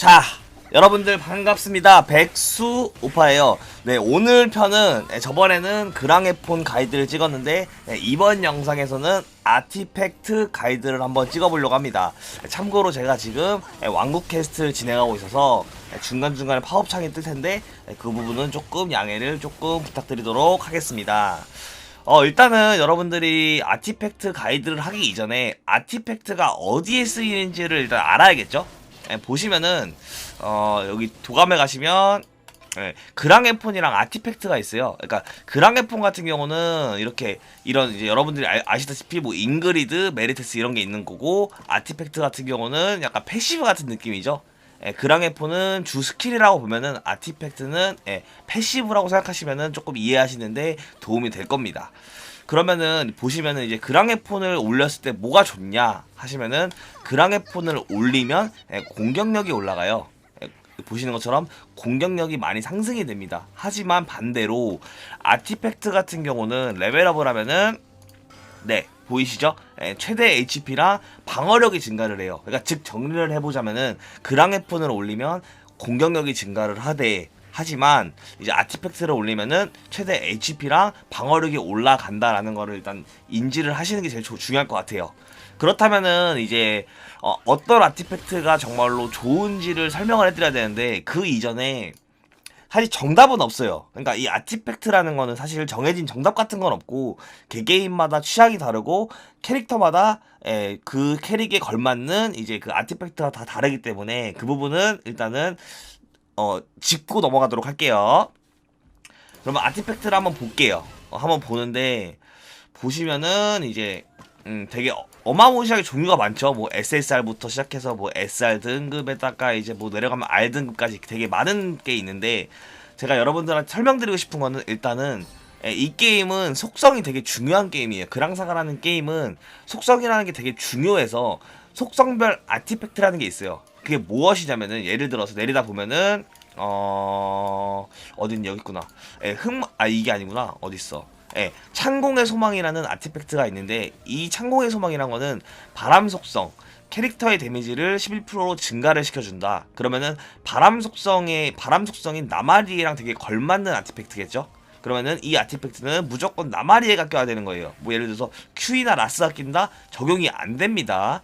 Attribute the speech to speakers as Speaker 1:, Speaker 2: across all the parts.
Speaker 1: 자, 여러분들 반갑습니다. 백수 오파예요. 네, 오늘 편은 네, 저번에는 그랑에폰 가이드를 찍었는데 네, 이번 영상에서는 아티팩트 가이드를 한번 찍어보려고 합니다. 네, 참고로 제가 지금 네, 왕국 캐스트를 진행하고 있어서 네, 중간중간에 팝업창이 뜰 텐데 네, 그 부분은 조금 양해를 조금 부탁드리도록 하겠습니다. 어, 일단은 여러분들이 아티팩트 가이드를 하기 이전에 아티팩트가 어디에 쓰이는지를 일단 알아야겠죠? 예, 보시면은, 어, 여기 도감에 가시면, 예, 그랑에폰이랑 아티팩트가 있어요. 그러니까 그랑에폰 같은 경우는 이렇게 이런 이제 여러분들이 아, 아시다시피 뭐 잉그리드, 메리테스 이런 게 있는 거고 아티팩트 같은 경우는 약간 패시브 같은 느낌이죠. 예, 그랑에폰은 주 스킬이라고 보면은 아티팩트는 예, 패시브라고 생각하시면은 조금 이해하시는데 도움이 될 겁니다. 그러면은 보시면은 이제 그랑에폰을 올렸을 때 뭐가 좋냐 하시면은 그랑에폰을 올리면 예, 공격력이 올라가요. 예, 보시는 것처럼 공격력이 많이 상승이 됩니다. 하지만 반대로 아티팩트 같은 경우는 레벨업을 하면은 네 보이시죠? 예, 최대 HP랑 방어력이 증가를 해요. 그러니까 즉 정리를 해보자면은 그랑에폰을 올리면 공격력이 증가를 하되 하지만 이제 아티팩트를 올리면은 최대 HP랑 방어력이 올라간다라는 거를 일단 인지를 하시는 게 제일 조- 중요할 것 같아요. 그렇다면은 이제 어, 어떤 아티팩트가 정말로 좋은지를 설명을 해드려야 되는데 그 이전에 사실 정답은 없어요. 그러니까 이 아티팩트라는 거는 사실 정해진 정답 같은 건 없고 개개인마다 취향이 다르고 캐릭터마다 에, 그 캐릭에 걸맞는 이제 그 아티팩트가 다 다르기 때문에 그 부분은 일단은 어 짚고 넘어가도록 할게요. 그러면 아티팩트를 한번 볼게요. 어, 한번 보는데 보시면은 이제 음 되게 어- 어마무시하게 종류가 많죠. 뭐 SSR부터 시작해서 뭐 SR 등급에다가 이제 뭐 내려가면 R 등급까지 되게 많은 게 있는데 제가 여러분들한테 설명드리고 싶은 거는 일단은 예, 이 게임은 속성이 되게 중요한 게임이에요. 그랑사가라는 게임은 속성이라는 게 되게 중요해서 속성별 아티팩트라는 게 있어요. 그게 무엇이냐면은 예를 들어서 내리다 보면은 어 어딘 여기 있구나. 예, 흑아 이게 아니구나. 어디 있어? 예, 창공의 소망이라는 아티팩트가 있는데 이 창공의 소망이란 거는 바람 속성 캐릭터의 데미지를 11%로 증가를 시켜준다. 그러면은 바람 속성의 바람 속성인 나마리에랑 되게 걸맞는 아티팩트겠죠? 그러면은 이 아티팩트는 무조건 나마리에가 껴야 되는 거예요. 뭐 예를 들어서 Q나 라스가 낀다 적용이 안 됩니다.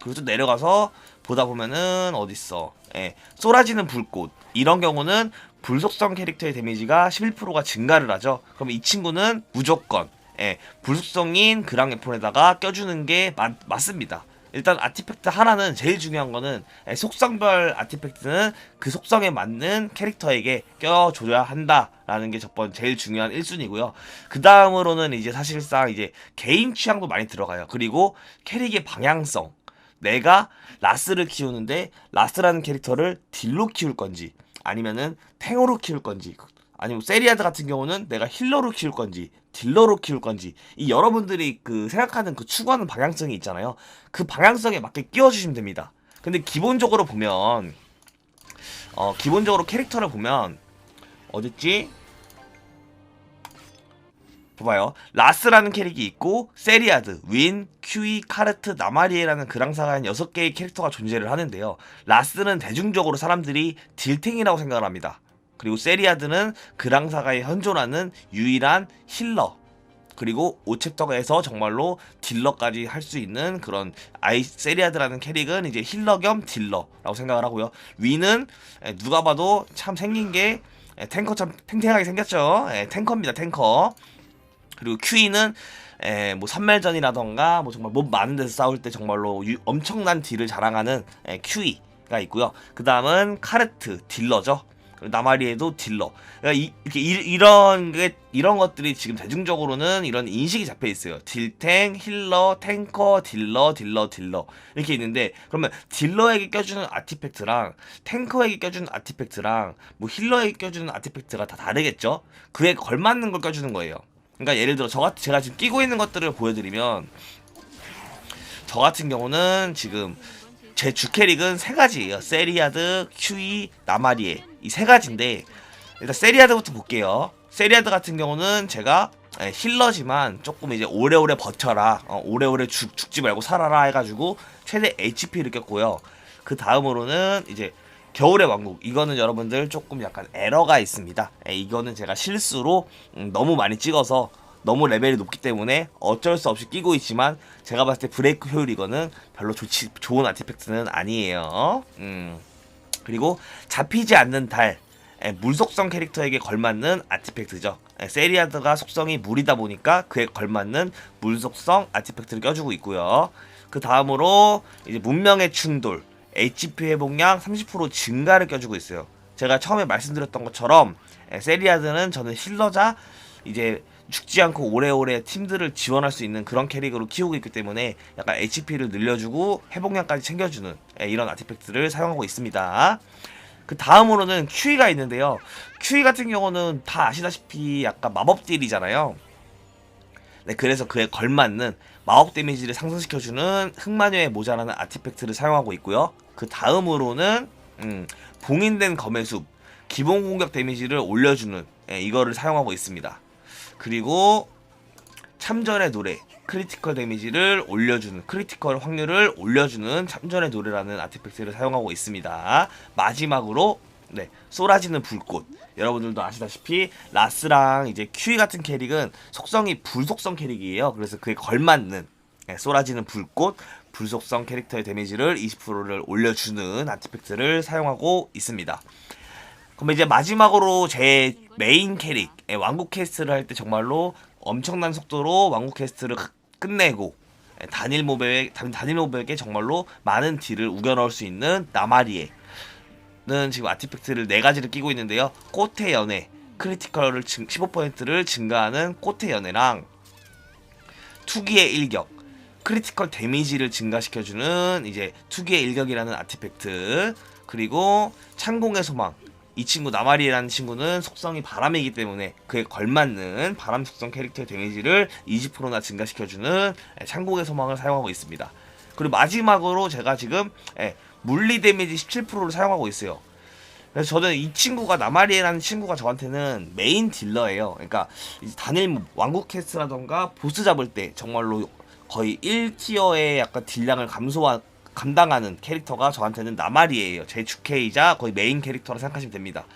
Speaker 1: 그리고 또 내려가서 보다 보면은 어딨어? 예, 쏟아지는 불꽃 이런 경우는 불속성 캐릭터의 데미지가 11%가 증가를 하죠. 그럼 이 친구는 무조건 예, 불속성인 그랑에폰에다가 껴주는 게 맞, 맞습니다. 일단 아티팩트 하나는 제일 중요한 거는 예, 속성별 아티팩트는 그 속성에 맞는 캐릭터에게 껴줘야 한다라는 게 첫 번 제일 중요한 1순위고요. 그 다음으로는 이제 사실상 이제 개인 취향도 많이 들어가요. 그리고 캐릭의 방향성. 내가 라스를 키우는데 라스라는 캐릭터를 딜로 키울 건지 아니면은 탱으로 키울 건지 아니면 세리아드 같은 경우는 내가 힐러로 키울 건지 딜러로 키울 건지 이 여러분들이 그 생각하는 그 추구하는 방향성이 있잖아요. 그 방향성에 맞게 끼워주시면 됩니다. 근데 기본적으로 보면 어 기본적으로 캐릭터를 보면 어딨지 봐봐요. 라스라는 캐릭이 있고 세리아드, 윈, 큐이, 카르트, 나마리에라는 그랑사가 한 6개의 캐릭터가 존재를 하는데요. 라스는 대중적으로 사람들이 딜탱이라고 생각을 합니다. 그리고 세리아드는 그랑사가에 현존하는 유일한 힐러. 그리고 5챕터에서 정말로 딜러까지 할 수 있는 그런 아이 세리아드라는 캐릭은 이제 힐러 겸 딜러라고 생각을 하고요. 에, 누가 봐도 참 생긴 게 에, 탱커처럼 탱탱하게 생겼죠. 에, 탱커입니다. 탱커. 그리고 큐이는 에, 뭐 산멜전이라던가 뭐 정말 몸 많은 데서 싸울 때 정말로 유- 엄청난 딜을 자랑하는 에, 큐이가 있고요. 그 다음은 카르트 딜러죠. 나마리에도 딜러. 그러니까 이, 이렇게 이, 런 게, 이런 것들이 지금 대중적으로는 이런 인식이 잡혀 있어요. 딜탱, 힐러, 탱커, 딜러, 딜러, 딜러 이렇게 있는데 그러면 딜러에게 껴주는 아티팩트랑 탱커에게 껴주는 아티팩트랑 뭐 힐러에게 껴주는 아티팩트가 다 다르겠죠. 그에 걸맞는 걸 껴주는 거예요. 그러니까 예를 들어 저 같은 제가 지금 끼고 있는 것들을 보여드리면 저 같은 경우는 지금 제 주 캐릭은 세 가지예요. 세리아드, 큐이, 나마리에 이 세 가지인데 일단 세리아드부터 볼게요. 세리아드 같은 경우는 제가 예, 힐러지만 조금 이제 오래오래 버텨라, 어, 오래오래 죽, 죽지 말고 살아라 해가지고 최대 HP를 꼈고요. 그 다음으로는 이제 겨울의 왕국 이거는 여러분들 조금 약간 에러가 있습니다. 예, 이거는 제가 실수로 음, 너무 많이 찍어서 너무 레벨이 높기 때문에 어쩔 수 없이 끼고 있지만 제가 봤을 때 브레이크 효율 이거는 별로 좋지 좋은 아티팩트는 아니에요. 음. 그리고 잡히지 않는 달 예, 물속성 캐릭터에게 걸맞는 아티팩트죠. 예, 세리아드가 속성이 물이다 보니까 그에 걸맞는 물 속성 아티팩트를 껴주고 있고요. 그 다음으로 이제 문명의 충돌 HP 회복량 30% 증가를 껴주고 있어요. 제가 처음에 말씀드렸던 것처럼 예, 세리아드는 저는 힐러자 이제 죽지 않고 오래오래 팀들을 지원할 수 있는 그런 캐릭으로 키우고 있기 때문에 약간 HP를 늘려주고 회복량까지 챙겨주는 예, 이런 아티팩트를 사용하고 있습니다. 그 다음으로는 QE가 있는데요. QE 같은 경우는 다 아시다시피 약간 마법 딜이잖아요. 네, 그래서 그에 걸맞는 마법 데미지를 상승시켜주는 흑마녀의 모자라는 아티팩트를 사용하고 있고요. 그 다음으로는 음, 봉인된 검의 숲 기본 공격 데미지를 올려주는 예, 이거를 사용하고 있습니다. 그리고 참전의 노래 크리티컬 데미지를 올려주는 크리티컬 확률을 올려주는 참전의 노래라는 아티팩트를 사용하고 있습니다. 마지막으로 네 쏟아지는 불꽃 여러분들도 아시다시피 라스랑 이제 큐이 같은 캐릭은 속성이 불속성 캐릭이에요. 그래서 그에 걸맞는 네, 쏟아지는 불꽃 불속성 캐릭터의 데미지를 20%를 올려주는 아티팩트를 사용하고 있습니다. 그럼 이제 마지막으로 제 메인 캐릭 예, 왕국 퀘스트를 할 때 정말로 엄청난 속도로 왕국 퀘스트를 끝내고 예, 단일 모백에 단- 단일 모백에 정말로 많은 딜을 우겨 넣을 수 있는 나마리에 는 지금 아티팩트를 네 가지를 끼고 있는데요. 꽃의 연애 크리티컬을 15%를 증가하는 꽃의 연애랑 투기의 일격 크리티컬 데미지를 증가시켜주는 이제 투기의 일격이라는 아티팩트 그리고 창공의 소망 이 친구 나마리라는 친구는 속성이 바람이기 때문에 그에 걸맞는 바람 속성 캐릭터의 데미지를 20%나 증가시켜주는 예, 창공의 소망을 사용하고 있습니다. 그리고 마지막으로 제가 지금 예, 물리 데미지 17%를 사용하고 있어요. 그래서 저는 이 친구가 나마리에라는 친구가 저한테는 메인 딜러예요. 그러니까 단일 뭐 왕국 캐스트라던가 보스 잡을 때 정말로 거의 1티어의 약간 딜량을 감소한 감당하는 캐릭터가 저한테는 나마리에요. 제 주캐이자 거의 메인 캐릭터로 생각하시면 됩니다.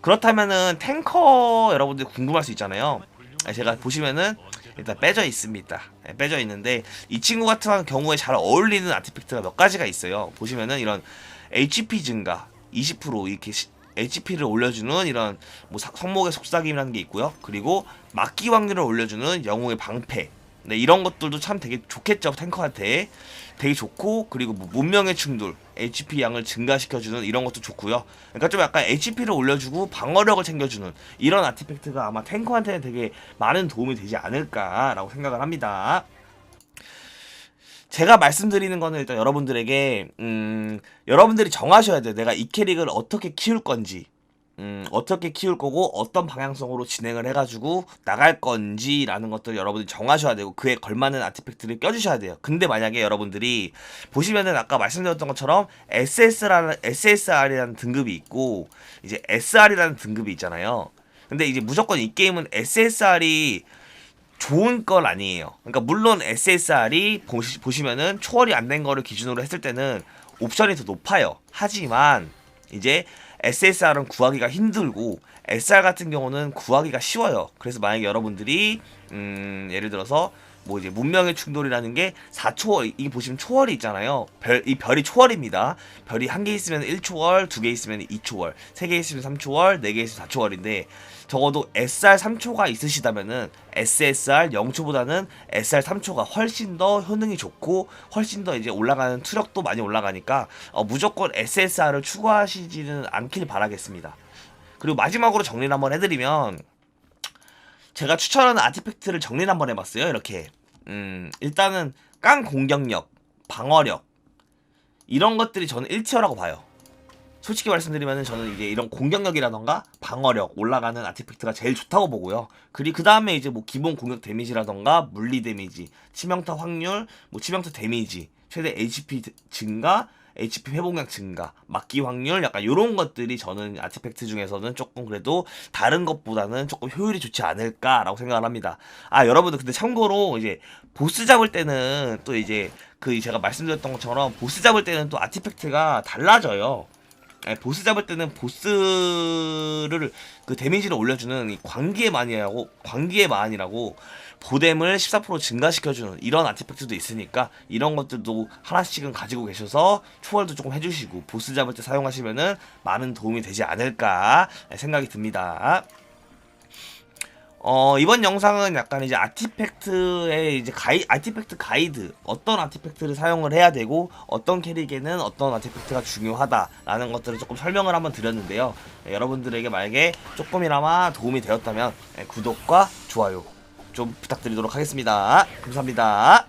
Speaker 1: 그렇다면은 탱커 여러분들 궁금할 수 있잖아요. 네, 제가 보시면은 일단 빼져 있습니다. 네, 빼져 있는데 이 친구 같은 경우에 잘 어울리는 아티팩트가 몇 가지가 있어요. 보시면은 이런 HP 증가 20% 이렇게 시- HP를 올려주는 이런 뭐 사- 성목의 속삭임이라는 게 있고요. 그리고 막기 확률을 올려주는 영웅의 방패. 네, 이런 것들도 참 되게 좋겠죠 탱커한테. 되게 좋고 그리고 뭐 문명의 충돌 HP 양을 증가시켜주는 이런 것도 좋고요. 그러니까 좀 약간 HP를 올려주고 방어력을 챙겨주는 이런 아티팩트가 아마 탱커한테는 되게 많은 도움이 되지 않을까라고 생각을 합니다. 제가 말씀드리는 거는 일단 여러분들에게 음, 여러분들이 정하셔야 돼요. 내가 이 캐릭을 어떻게 키울 건지 음, 어떻게 키울 거고 어떤 방향성으로 진행을 해가지고 나갈 건지라는 것들 여러분들이 정하셔야 되고 그에 걸맞는 아티팩트를 껴주셔야 돼요. 근데 만약에 여러분들이 보시면은 아까 말씀드렸던 것처럼 SS라는 SSR이라는 등급이 있고 이제 SR이라는 등급이 있잖아요. 근데 이제 무조건 이 게임은 SSR이 좋은 건 아니에요. 그러니까 물론 SSR이 보시, 보시면은 초월이 안 된 거를 기준으로 했을 때는 옵션이 더 높아요. 하지만 이제 SSR은 구하기가 힘들고 SR 같은 경우는 구하기가 쉬워요. 그래서 만약에 여러분들이 음, 예를 들어서 뭐 이제 문명의 충돌이라는 게 4초월 이게 보시면 초월이 있잖아요. 별 이 별이 초월입니다. 별이 한 개 있으면 1초월, 두 개 있으면 2초월, 세 개 있으면 3초월, 네 개 있으면 4초월인데 적어도 SR 3초가 있으시다면은 SSR 0초보다는 SR 3초가 훨씬 더 효능이 좋고 훨씬 더 이제 올라가는 투력도 많이 올라가니까 어, 무조건 SSR을 추구하시지는 않길 바라겠습니다. 그리고 마지막으로 정리를 한번 해드리면 제가 추천하는 아티팩트를 정리를 한번 해봤어요. 이렇게 음, 일단은 깡 공격력, 방어력 이런 것들이 저는 1티어라고 봐요. 솔직히 말씀드리면 저는 이제 이런 공격력이라던가 방어력 올라가는 아티팩트가 제일 좋다고 보고요. 그리고 그 다음에 이제 뭐 기본 공격 데미지라던가 물리 데미지, 치명타 확률, 뭐 치명타 데미지, 최대 HP 증가, HP 회복량 증가, 막기 확률 약간 이런 것들이 저는 아티팩트 중에서는 조금 그래도 다른 것보다는 조금 효율이 좋지 않을까라고 생각을 합니다. 아 여러분들 근데 참고로 이제 보스 잡을 때는 또 이제 그 제가 말씀드렸던 것처럼 보스 잡을 때는 또 아티팩트가 달라져요. 예, 보스 잡을 때는 보스를 그 데미지를 올려주는 이 광기의 만이라고 광기의 만이라고 보뎀을 14% 증가시켜주는 이런 아티팩트도 있으니까 이런 것들도 하나씩은 가지고 계셔서 초월도 조금 해주시고 보스 잡을 때 사용하시면은 많은 도움이 되지 않을까 생각이 듭니다. 어, 이번 영상은 약간 이제 아티팩트의 이제 가이, 아티팩트 가이드, 어떤 아티팩트를 사용을 해야 되고, 어떤 캐릭에는 어떤 아티팩트가 중요하다라는 것들을 조금 설명을 한번 드렸는데요. 예, 여러분들에게 만약에 조금이나마 도움이 되었다면, 예, 구독과 좋아요 좀 부탁드리도록 하겠습니다. 감사합니다.